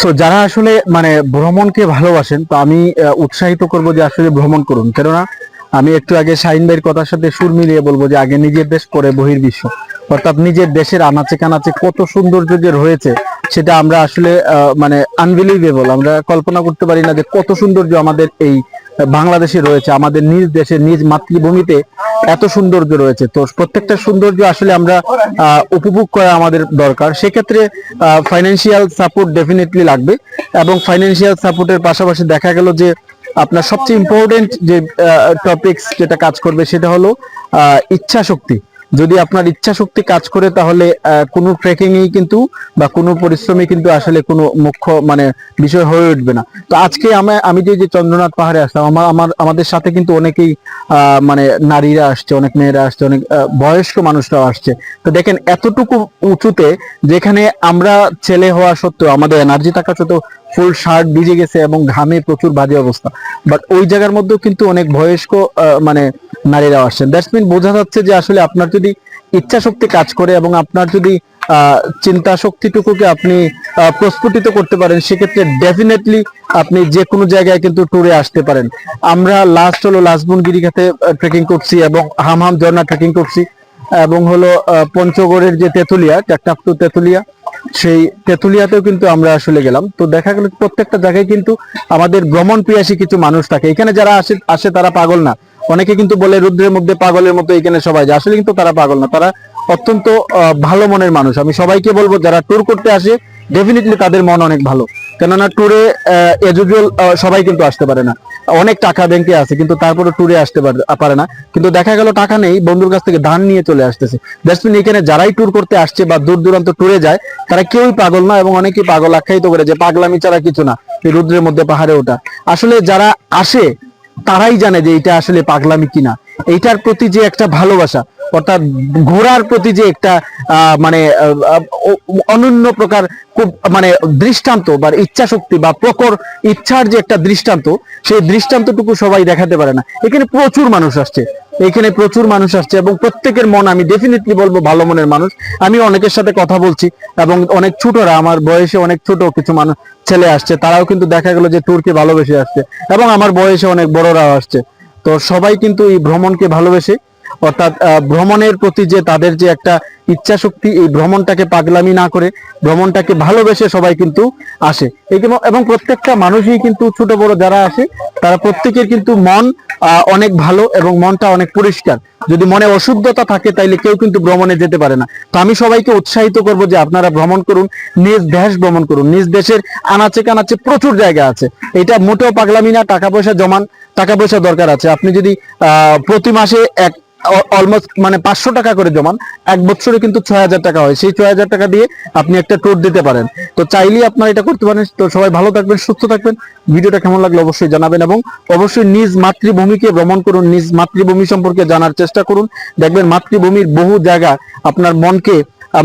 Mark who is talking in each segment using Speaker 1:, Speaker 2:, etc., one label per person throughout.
Speaker 1: So যারা আসলে মানে ভ্রমণকে ভালোবাসেন, তো আমি উৎসাহিত করব যে আসলে ভ্রমণ করুন। কেননা, আমি একটু আগে শাহিন ভাইয়ের কথার সাথে সুর মিলিয়ে বলব যে, আগে নিজের দেশ, পরে বহির্বিশ্ব। অর্থাৎ নিজের দেশের আনাচে কানাচে কত সৌন্দর্য যে রয়েছে, সেটা আমরা আসলে মানে আনবিলিভেবল আমরা কল্পনা করতে পারি না যে কত সৌন্দর্য আমাদের এই বাংলাদেশে রয়েছে, আমাদের নিজ দেশে নিজ মাতৃভূমিতে এত সৌন্দর্য রয়েছে। তো প্রত্যেকটা সৌন্দর্য আসলে আমরা উপভোগ করা আমাদের দরকার। সেক্ষেত্রে ফাইন্যান্সিয়াল সাপোর্ট ডেফিনেটলি লাগবে এবং ফাইন্যান্সিয়াল সাপোর্টের পাশাপাশি দেখা গেল যে, আপনার সবচেয়ে ইম্পর্টেন্ট যে টপিকস যেটা কাজ করবে সেটা হলো ইচ্ছা শক্তি। যদি আপনার ইচ্ছা শক্তি কাজ করে, তাহলে কোনো ট্রেকিং এই কিন্তু বা কোনো পরিশ্রমে কিন্তু আসলে কোনো মুখ্য মানে বিষয় হয়ে উঠবে না। তো আজকে আমি আমি যে যে চন্দ্রনাথ পাহাড়ে আসলাম আমার আমার, আমাদের সাথে কিন্তু অনেকেই মানে নারীরা আসছে, অনেক মেয়েরা আসছে, অনেক বয়স্ক মানুষরাও আসছে। তো দেখেন, এতটুকু উঁচুতে যেখানে আমরা ছেলে হওয়া সত্ত্বেও, আমাদের এনার্জি থাকা সত্ত্বেও ফুল শার্ট ভিজে গেছে এবং ঘামে প্রচুর বাজে অবস্থা। বাট ওই জায়গার মধ্যেও কিন্তু অনেক বয়স্ক মানে নারীরা আসছেন। দ্যাটস মিন বোঝা যাচ্ছে যে আসলে আপনার যদি ইচ্ছা শক্তি কাজ করে এবং আপনার যদি চিন্তা শক্তিটুকুকে আপনি প্রস্ফুটিত করতে পারেন, সেক্ষেত্রে ডেফিনেটলি আপনি যে কোনো জায়গায় কিন্তু ট্যুরে আসতে পারেন। আমরা লাস্ট হলো লাসবন গিরিখাতে ট্রেকিং করছি এবং হামহাম ঝর্ণা ট্রেকিং করছি এবং হলো পঞ্চগড়ের যে তেঁতুলিয়া টেকটাপ টু তেতুলিয়া সেই তেতুলিয়াতেও কিন্তু আমরা আসলে গেলাম। তো দেখা গেল প্রত্যেকটা জায়গায় কিন্তু আমাদের ভ্রমণ পিয়াসী কিছু মানুষ থাকে। এখানে যারা আসে আসে তারা পাগল না। অনেকে কিন্তু বলে রুদ্রের মধ্যে পাগলের মতো এখানে সবাই যায়। আসলে কিন্তু তারা পাগল না। তারা অত্যন্ত ভালো মনের মানুষ। আমি সবাইকে বলব, যারা ট্যুর করতে আসে ডেফিনেটলি তাদের মন অনেক ভালো। কেননা ট্যুরে এজ ইউজুয়াল সবাই কিন্তু আসতে পারে না। অনেক টাকা ব্যাংকে আছে, কিন্তু তারপরে ট্যুরে আসতে পারে- না। কিন্তু দেখা গেল টাকা নেই, বন্ধুর কাছ থেকে ধান নিয়ে চলে আসতেছে। দ্যাটস এখানে যারাই ট্যুর করতে আসছে বা দূর দূরান্ত ট্যুরে যায়, তারা কেউই পাগল না এবং অনেকেই পাগল, আখ্যায়িত করে যে পাগলামি ছাড়া কিছু না রুদ্রের মধ্যে পাহাড়ে ওঠা। আসলে যারা আসে, তারাই জানে যে এটা আসলে পাগলামি কিনা। এইটার প্রতি যে একটা ভালোবাসা অর্থাৎ ঘোড়ার প্রতি যে একটা মানে অনন্য প্রকার খুব মানে দৃষ্টান্ত বা ইচ্ছা শক্তি বা প্রকর ইচ্ছার যে একটা দৃষ্টান্ত, সেই দৃষ্টান্তটুকু সবাই দেখাতে পারে না। এখানে প্রচুর মানুষ আসছে। এখানে প্রচুর মানুষ আসছে এবং প্রত্যেকের মন আমি ডেফিনেটলি বলব ভালো মনের মানুষ। আমি অনেকের সাথে কথা বলছি এবং অনেক ছোটরা, আমার বয়সে অনেক ছোট কিছু মানুষ ছেলে আসছে, তারাও কিন্তু দেখা গেল যে ট্যুরকে ভালোবেসে আসছে এবং আমার বয়সে অনেক বড়রাও আসছে। তো সবাই কিন্তু এই ভ্রমণকে ভালোবেসে অর্থাৎ ভ্রমণের প্রতি যে তাদের যে একটা ইচ্ছা শক্তি এই ভ্রমণটাকে পাগলামি না করে ভ্রমণটাকে ভালোবেসে সবাই কিন্তু আসে। এবং প্রত্যেকটা মানুষই কিন্তু ছোট বড় যারা আসে, তারা প্রত্যেকের কিন্তু মন অনেক ভালো এবং মনটা অনেক পরিষ্কার। যদি মনে অশুদ্ধতা থাকে, তাইলে কেউ কিন্তু ভ্রমণে যেতে পারে না। তো আমি সবাইকে উৎসাহিত করব যে আপনারা ভ্রমণ করুন, নিজ দেশ ভ্রমণ করুন। নিজ দেশের আনাচে কানাচে প্রচুর জায়গা আছে। এটা মোটেও পাগলামি না, টাকা পয়সা জমান, টাকা পয়সা দরকার আছে। আপনি যদি প্রতি মাসে এক অলমোস্ট মানে পাঁচশো টাকা করে জমান। এক বছরে কিন্তু ছয় হাজার টাকা হয়। সেই ছয় হাজার টাকা দিয়ে আপনি একটা ট্যুর দিতে পারেন। তো চাইলেই আপনারা এটা করতে পারেন। তো সবাই ভালো থাকবেন, সুস্থ থাকবেন। ভিডিওটা কেমন লাগল অবশ্যই জানাবেন এবং অবশ্যই নিজ মাতৃভূমিকে ভ্রমণ করুন, নিজ মাতৃভূমি সম্পর্কে জানার চেষ্টা করুন। দেখবেন মাতৃভূমির বহু জায়গা আপনার মনকে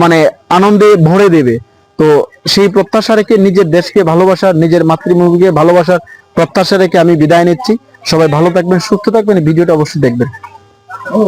Speaker 1: মানে আনন্দে ভরে দেবে। তো সেই প্রত্যাশা রেখে নিজের দেশকে ভালোবাসার নিজের মাতৃভূমিকে ভালোবাসার প্রত্যাশা রেখে আমি বিদায় নিচ্ছি। সবাই ভালো থাকবেন, সুস্থ থাকবেন। ভিডিওটা অবশ্যই দেখবেন। ও